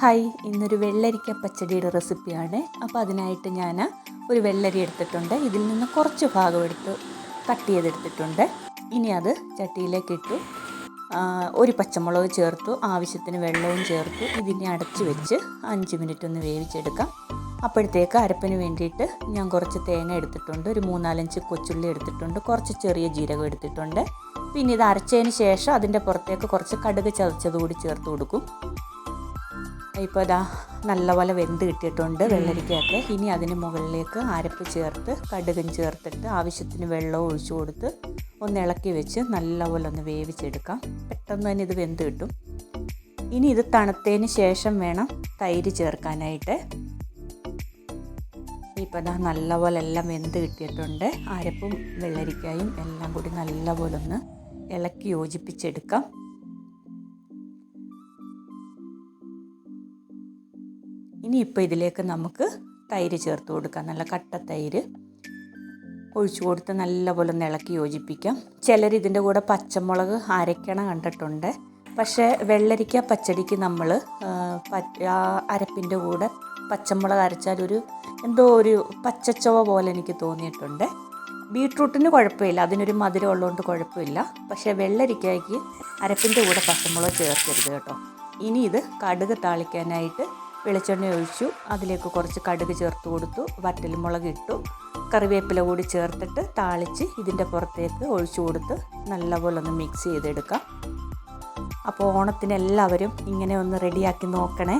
Hi ഇന്നൊരു വെള്ളരിക്ക പച്ചടിയുടെ റെസിപ്പിയാണ്. അപ്പോൾ അതിനായിട്ട് ഞാൻ ഒരു വെള്ളരി എടുത്തിട്ടുണ്ട്. ഇതിൽ നിന്ന് കുറച്ച് ഭാഗം എടുത്ത് കട്ട് ചെയ്തെടുത്തിട്ടുണ്ട്. ഇനി അത് ചട്ടിയിലേക്ക് ഇട്ടു. ഒരു പച്ചമുളക് ചേർത്തു ആവശ്യത്തിന് വെള്ളവും ചേർത്തു. ഇതിനെ അടച്ചു വെച്ച് അഞ്ച് മിനിറ്റ് ഒന്ന് വേവിച്ചെടുക്കാം. അപ്പോഴത്തേക്ക് അരപ്പിന് വേണ്ടിയിട്ട് ഞാൻ കുറച്ച് തേങ്ങ എടുത്തിട്ടുണ്ട്. ഒരു മൂന്നാലഞ്ച് കൊച്ചുള്ളി എടുത്തിട്ടുണ്ട്. കുറച്ച് ചെറിയ ജീരകം എടുത്തിട്ടുണ്ട്. പിന്നെ ഇത് അരച്ചതിന് ശേഷം അതിന്റെ പുറത്തേക്ക് കുറച്ച് കടുക് ചതച്ചത് കൂടി ചേർത്ത് കൊടുക്കും. ഇപ്പോൾ ഇതാ നല്ലപോലെ വെന്ത് കിട്ടിയിട്ടുണ്ട് വെള്ളരിക്കയൊക്കെ. ഇനി അതിന് മുകളിലേക്ക് അരപ്പ് ചേർത്ത് കടുകും ചേർത്തിട്ട് ആവശ്യത്തിന് വെള്ളം ഒഴിച്ചു കൊടുത്ത് ഒന്ന് ഇളക്കി വെച്ച് നല്ലപോലെ ഒന്ന് വേവിച്ചെടുക്കാം. പെട്ടെന്ന് തന്നെ ഇത് വെന്ത് കിട്ടും. ഇനി ഇത് തണുത്തതിന് ശേഷം വേണം തൈര് ചേർക്കാനായിട്ട്. ഇപ്പോൾ ഇതാ നല്ലപോലെ എല്ലാം വെന്ത് കിട്ടിയിട്ടുണ്ട്. അരപ്പും വെള്ളരിക്കായും എല്ലാം കൂടി നല്ലപോലെ ഒന്ന് ഇളക്കി യോജിപ്പിച്ചെടുക്കാം. ഇനിയിപ്പോൾ ഇതിലേക്ക് നമുക്ക് തൈര് ചേർത്ത് കൊടുക്കാം. നല്ല കട്ട തൈര്. ഒഴിച്ചു കൊടുത്ത് നല്ലപോലെ ഇളക്കി യോജിപ്പിക്കാം. ചിലർ ഇതിന്റെ കൂടെ പച്ചമുളക് അരയ്ക്കണ കണ്ടിട്ടുണ്ട്. പക്ഷേ വെള്ളരിക്ക പച്ചടിക്ക് നമ്മൾ അരപ്പിന്റെ കൂടെ പച്ചമുളക് അരച്ചാൽ ഒരു എന്തോ ഒരു പച്ചച്ചവ പോലെ എനിക്ക് തോന്നിയിട്ടുണ്ട്. ബീട്രൂട്ടിന് കുഴപ്പമില്ല. അതിനൊരു മധുരം ഉള്ളതുകൊണ്ട് കുഴപ്പമില്ല. പക്ഷേ വെള്ളരിക്കയ്ക്ക് അരപ്പിന്റെ കൂടെ പച്ചമുളക് ചേർക്കരുത് കേട്ടോ. ഇനി ഇത് കടുക് താളിക്കാനായിട്ട് വെളിച്ചെണ്ണ ഒഴിച്ചു. അതിലേക്ക് കുറച്ച് കടുക് ചേർത്ത് കൊടുത്തു. വറ്റൽ മുളക് ഇട്ടു. കറിവേപ്പില കൂടി ചേർത്തിട്ട് താളിച്ച് ഇതിന്റെ പുറത്തേക്ക് ഒഴിച്ചു കൊടുത്ത് നല്ലപോലെ ഒന്ന് മിക്സ് ചെയ്തെടുക്കാം. അപ്പോൾ ഓണത്തിന് എല്ലാവരും ഇങ്ങനെ ഒന്ന് റെഡിയാക്കി നോക്കണേ.